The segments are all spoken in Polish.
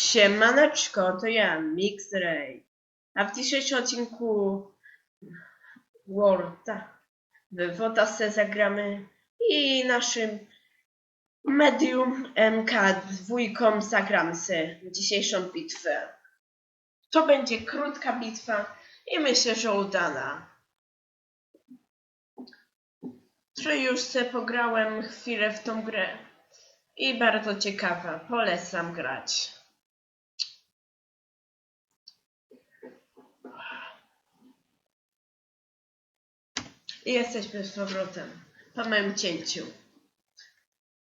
Siemaneczko, to ja, Mixray. A w dzisiejszym odcinku Worlda w Wodasę zagramy i naszym Medium MK2 zagramy sobie dzisiejszą bitwę. To będzie krótka bitwa i myślę, że udana. Że już sobie pograłem chwilę w tą grę i bardzo ciekawa, polecam grać. I jesteśmy z powrotem po moim cięciu.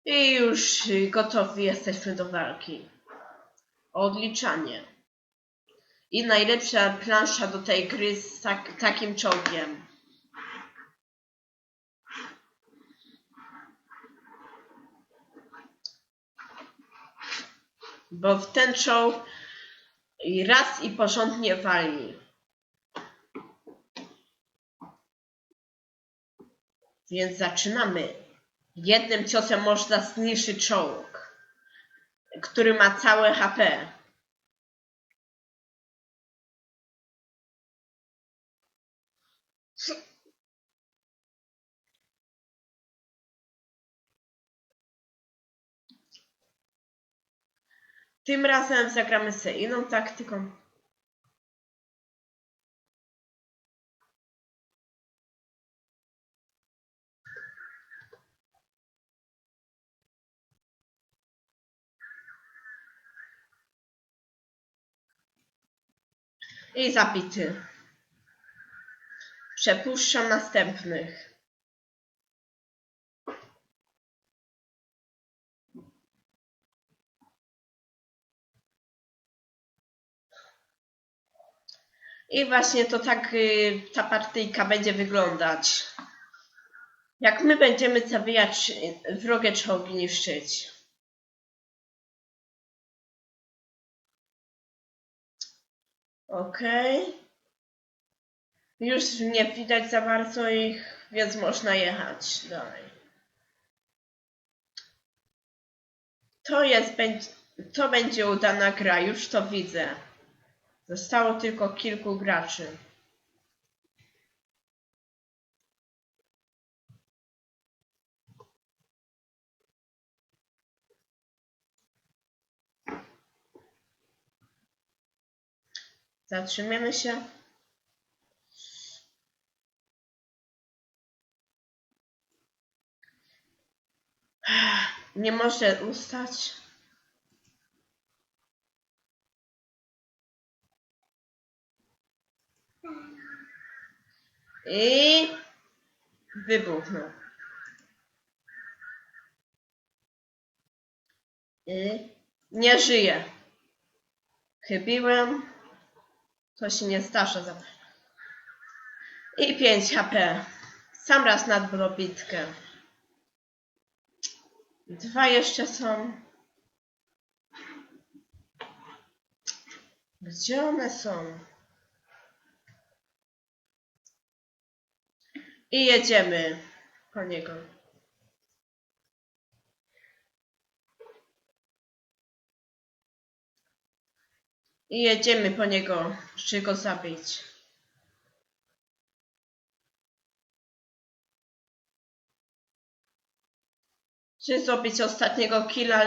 I już gotowi jesteśmy do walki. Odliczanie. I najlepsza plansza do tej gry z tak, takim czołgiem. Bo w ten czołg raz i porządnie wali. Więc zaczynamy. Jednym ciosem można zniszczyć czołg, który ma całe HP. Tym razem zagramy sobie inną taktyką. I zabity. Przepuszczam następnych. I właśnie to tak y, ta partyjka będzie wyglądać. Jak my będziemy zabijać y, wrogie czołgi niszczyć. Okej. Już nie widać za bardzo ich, więc można jechać dalej. To jest, to będzie udana gra, już to widzę. Zostało tylko kilku graczy. Zatrzymiemy się. Nie może ustać. I wybuchnął. I nie żyje. Chybiłem. To się nie zdarza za I 5 HP. Sam raz na dobitkę. Dwa jeszcze są. Gdzie one są? I jedziemy po niego. I jedziemy po niego, czy go zabić. Czy zrobić ostatniego killa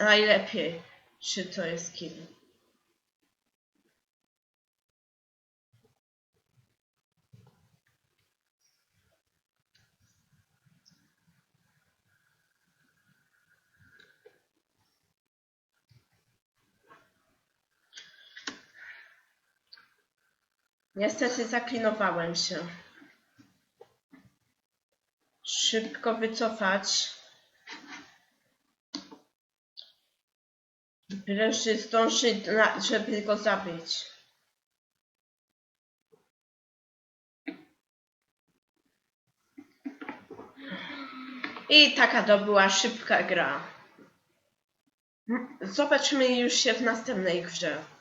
najlepiej? Czy to jest kill? Niestety zaklinowałem się. Szybko wycofać. Wreszcie zdążyć, na, żeby go zabić. I taka to była szybka gra. Zobaczymy już się w następnej grze.